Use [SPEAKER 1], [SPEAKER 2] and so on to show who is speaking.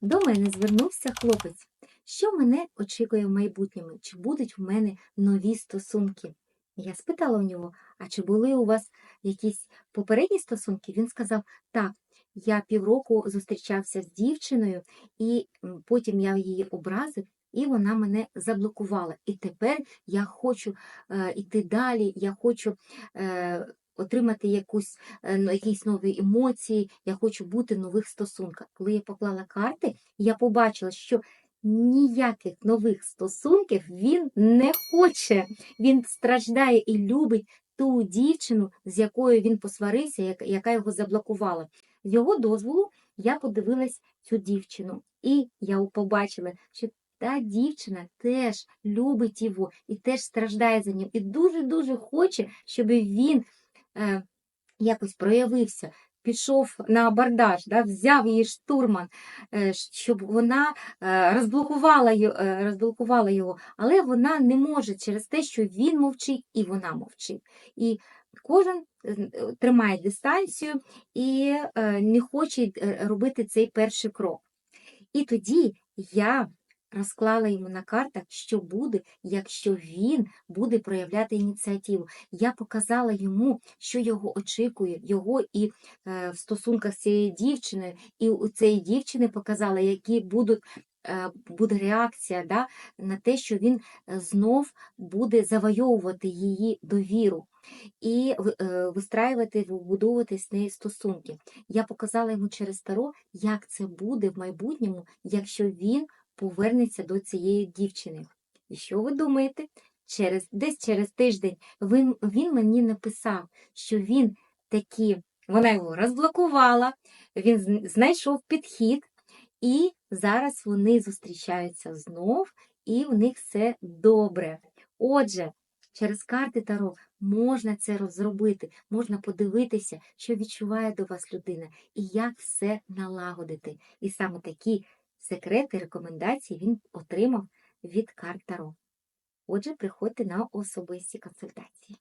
[SPEAKER 1] До мене звернувся хлопець. Що мене очікує в майбутньому? Чи будуть в мене нові стосунки? Я спитала у нього, а чи були у вас якісь попередні стосунки? Він сказав, так, я півроку зустрічався з дівчиною, і потім я її образив, і вона мене заблокувала. І тепер я хочу е, йти далі, я хочу е, отримати якусь, е, якісь нові емоції, я хочу бути в нових стосунках. Коли я поклала карти, я побачила, що ніяких нових стосунків він не хоче. Він страждає і любить ту дівчину, з якою він посварився, яка- його заблокувала. З його дозволу я подивилась цю дівчину, і я побачила, що та дівчина теж любить його і теж страждає за ним, і дуже-дуже хоче, щоб він якось проявився, пішов на абордаж, да, взяв її штурман, е, щоб вона е, розблокувала, й- е, розблокувала його, але вона не може через те, що він мовчить і вона мовчить. І кожен е, е, тримає дистанцію і е, не хоче е, робити цей перший крок. І тоді я розклала йому на картах, що буде, якщо він буде проявляти ініціативу. Я показала йому, що його очікує, його і е, в стосунках з цією дівчиною, і у цієї дівчини показала, які будуть. е, Буде реакція да, на те, що він е, знов буде завойовувати її довіру і е, вистраювати, вибудовувати з нею стосунки. Я показала йому через таро, як це буде в майбутньому, якщо він повернеться до цієї дівчини. І що ви думаєте? Через, десь через тиждень він, він мені написав, що він таки, вона його розблокувала, він знайшов підхід, і зараз вони зустрічаються знов, і в них все добре. Отже, через карти Таро можна це розробити, можна подивитися, що відчуває до вас людина і як все налагодити. І саме такі секрети, рекомендації він отримав від карт Таро. Отже, приходьте на особисті консультації.